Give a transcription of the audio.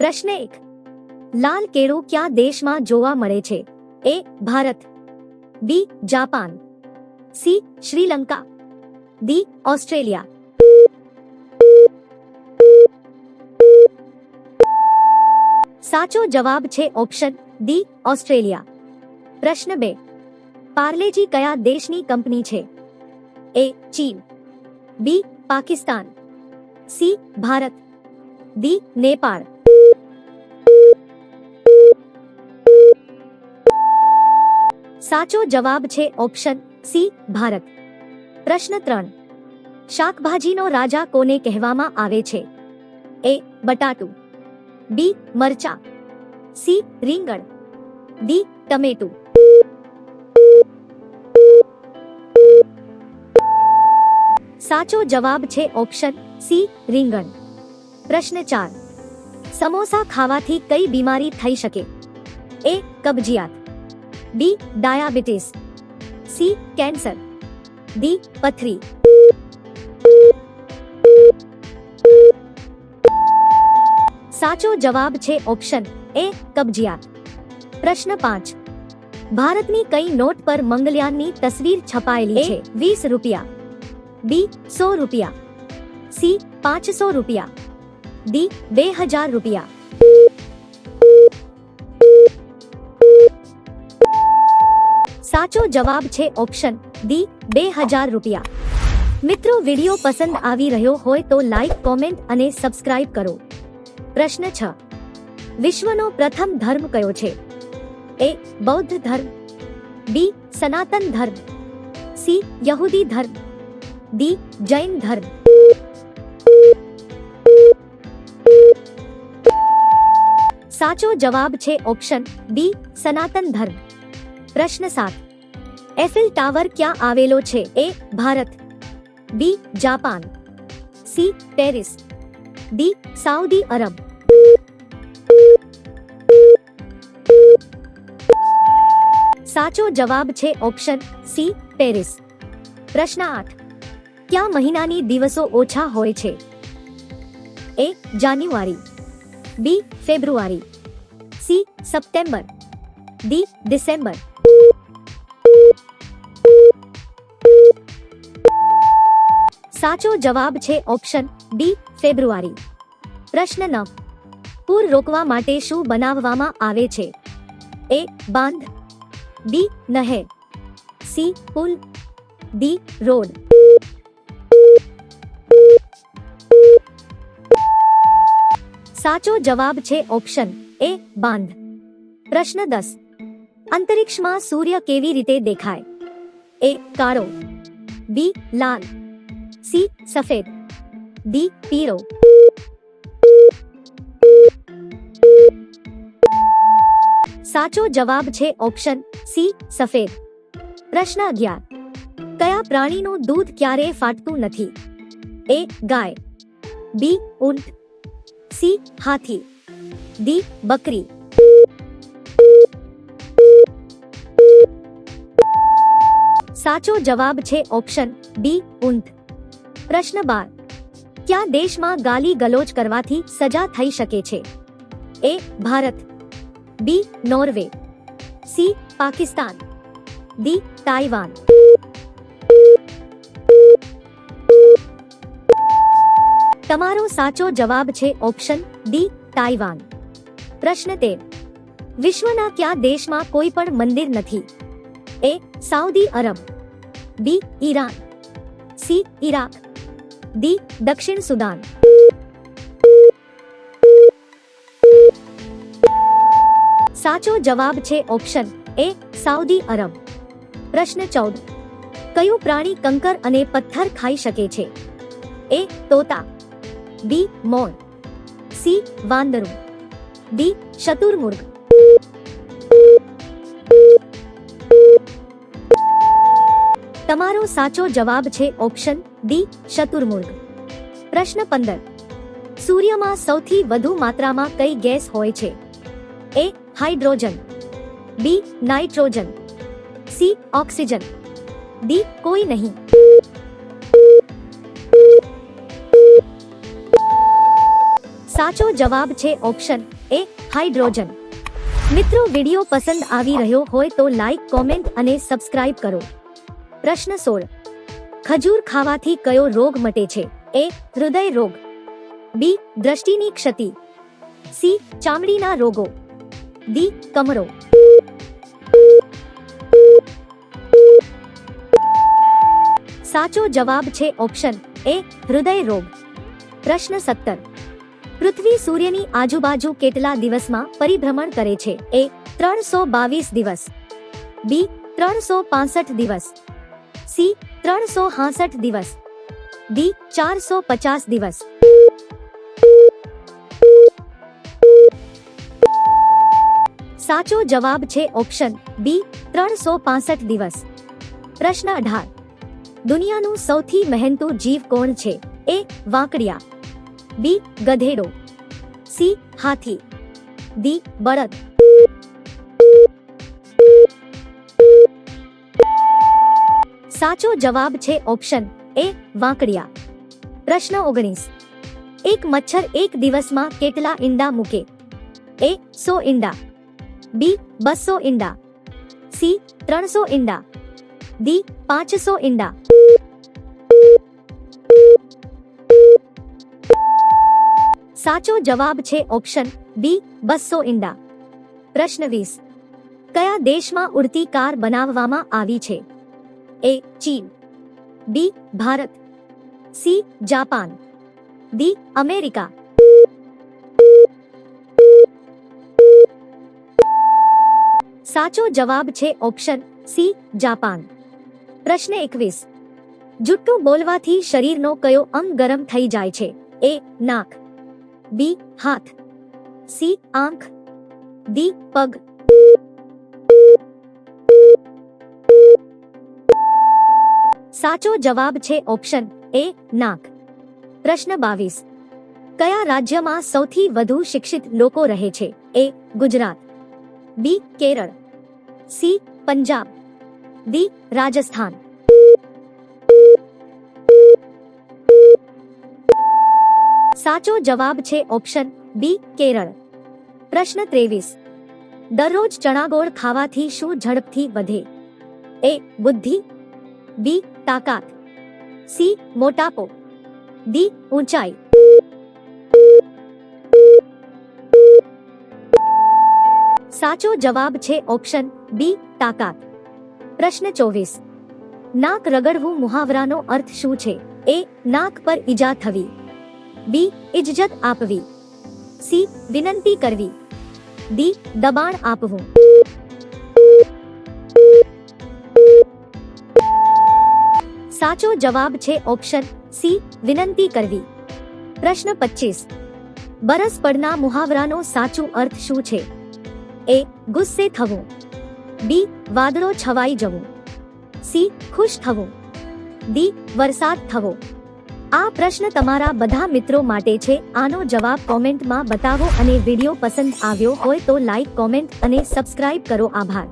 प्रश्न 1 लाल केड़ो क्या देश में જોવા મળે છે A Bharat B Japan C Sri Lanka D Australia સાચો જવાબ છે ઓપ્શન ડી ઓસ્ટ્રેલિયા પ્રશ્ન 2 પારલેજી કયા દેશની કંપની છે એ ચીન B Pakistan C Bharat D Nepal સાચો જવાબ છે ઓપ્શન સી ભારત પ્રશ્ન ત્રણ શાકભાજીનો રાજા કોને કહેવામાં આવે છે એ બટાટું બી મરચા સી રીંગણ ડી ટમેટું સાચો જવાબ છે ઓપ્શન સી રીંગણ પ્રશ્ન ચાર સમોસા ખાવાથી કઈ બીમારી થઈ શકે એ કબજિયાત D diabetes C cancer D पथरी साचो जवाब छे ऑप्शन ए कब्जिया प्रश्न पांच भारत ने कई नोट पर मंगलयान की तस्वीर छपायेली है बीस रुपया बी सौ रुपया सी पांच सौ रुपया डी बे हजार रुपया સાચો જવાબ છે ઓપ્શન ડી બે હજાર રૂપિયા મિત્રો વિડીયો પસંદ આવી રહ્યો હોય તો લાઈક કોમેન્ટ અને સબસ્ક્રાઇબ કરો પ્રશ્ન છ વિશ્વનો પ્રથમ ધર્મ કયો છે એ બૌદ્ધ ધર્મ બી સનાતન ધર્મ સી યહૂદી ધર્મ ડી જૈન ધર્મ સાચો જવાબ છે ઓપ્શન બી સનાતન ધર્મ પ્રશ્ન સાત एफिल टावर क्या आवेलो छे A Bharat B Japan C Paris D Saudi Arab साचो जवाब छे ऑप्शन सी पेरिस प्रश्न आठ क्या महीना दिवसों ओछा होय छे A January B February C September D दिसंबर સાચો જવાબ છે ઓપ્શન D ફેબ્રુઆરી પ્રશ્ન 9 પુલ રોકવા માટે શું બનાવવામાં આવે છે A બાંધ B નહે C પુલ D રોડ સાચો જવાબ છે ઓપ્શન A બાંધ પ્રશ્ન 10 અંતરિક્ષમાં સૂર્ય કેવી રીતે દેખાય A કારો B લાલ સી સફેદ ડી પીરો સાચો જવાબ છે ઓપ્શન સી સફેદ પ્રશ્ન અગિયાર કયા પ્રાણીનું દૂધ ક્યારેય ફાટતું નથી એ ગાય બી ઊંટ સી હાથી ડી બકરી સાચો જવાબ છે ઓપ્શન બી ઊંટ પ્રશ્ન બાર ક્યાં દેશમાં ગાલી ગલોચ કરવાથી સજા થઈ શકે છે A Bharat B Norway C Pakistan D Taiwan તમારો સાચો જવાબ છે ઓપ્શન ડી તાઇવાન પ્રશ્ન તેર વિશ્વના ક્યાં દેશમાં કોઈ પણ મંદિર નથી A Saudi Arab B Iran C Iraq D દક્ષિણ સુદાન સાચો જવાબ છે ઓપ્શન એ સાઉદી અરબ પ્રશ્ન ચૌદ કયું પ્રાણી કંકર અને પથ્થર ખાઈ શકે છે એ તોતા બી મોર સી વાંદરું ડી શતુર્મુર્ગ તમારો સાચો જવાબ છે ઓપ્શન D ચતુરમૂર્ગ પ્રશ્ન 15 સૂર્યમાં સૌથી વધુ માત્રામાં કઈ ગેસ હોય છે A hydrogen B nitrogen C oxygen D કોઈ નહીં સાચો જવાબ છે ઓપ્શન A હાઇડ્રોજન મિત્રો વિડિયો પસંદ આવી રહ્યો હોય તો લાઈક કમેન્ટ અને સબસ્ક્રાઇબ કરો પ્રશ્ન સોળ ખજૂર ખાવાથી કયો રોગ મટે છે એ હૃદય રોગ બી દ્રષ્ટિની ક્ષતિ સી ચામડીના રોગો ડી કમરો સાચો જવાબ છે ઓપ્શન એ હૃદય રોગ પ્રશ્ન સત્તર પૃથ્વી સૂર્યની આજુબાજુ કેટલા દિવસમાં પરિભ્રમણ કરે છે એ ત્રણસો બાવીસ દિવસ બી ત્રણસો પાસઠ દિવસ સી ત્રણસો હાસઠ દિવસ ડી ચારસો પચાસ દિવસ સાચો જવાબ છે ઓપ્શન બી ત્રણસો પાસઠ દિવસ પ્રશ્ન અઢાર દુનિયાનું સૌથી મહેનતું જીવ કોણ છે એ વાંકડિયા બી ગધેડો સી હાથી ડી બળદ સાચો જવાબ છે ઓપ્શન એ વાંકડિયા પ્રશ્ન ઓગણીસ એક મચ્છર એક દિવસમાં કેટલા ઈંડા મૂકે એ સો ઈંડા બી બસો ઈંડા સી ત્રણસો ઈંડા ડી પાંચસો ઈંડા સાચો જવાબ છે ઓપ્શન બી બસો ઈંડા પ્રશ્ન વીસ કયા દેશમાં ઉડતી કાર બનાવવામાં આવી છે ए चीन B Bharat C Japan D America साचो जवाब छे ऑप्शन सी जापान प्रश्न एक जुट्टू बोलवा थी शरीर नो कयो अंग गरम थी जाए छे ए नाक बी हाथ सी आंख डी पग साचो जवाब छे ऑप्शन ए नाक प्रश्न 22 कया राज्य मा સૌથી વધુ શિક્ષિત લોકો રહે છે A Gujarat B Kerala C Punjab D Rajasthan સાચો જવાબ છે ઓપ્શન બી કેરળ પ્રશ્ન 23 દર રોજ ચણાગોળ ખાવાથી શું ઝડપથી વધે એ બુદ્ધિ બી ताकत सी मोटापो डी ऊंचाई साचो जवाब छे ऑप्शन बी ताकत प्रश्न चौबीस नाक रगड़वू मुहावरा नो अर्थ शू ए नाक पर इजा थवी बी इज्जत आपवी सी विनती करवी डी दबाण आपवू સાચો જવાબ છે ઓપ્શન સી વિનંતી કરવી પ્રશ્ન પચીસ બરસ પડના મુહાવરાનો સાચો અર્થ શું છે એ ગુસ્સે થવું બી વાદળો છવાઈ જવું સી ખુશ થવું ડી વરસાદ થવો આ પ્રશ્ન તમારા બધા મિત્રો માટે છે આનો જવાબ કોમેન્ટમાં બતાવો અને વિડીયો પસંદ આવ્યો હોય તો લાઈક કોમેન્ટ અને સબસ્ક્રાઈબ કરો આભાર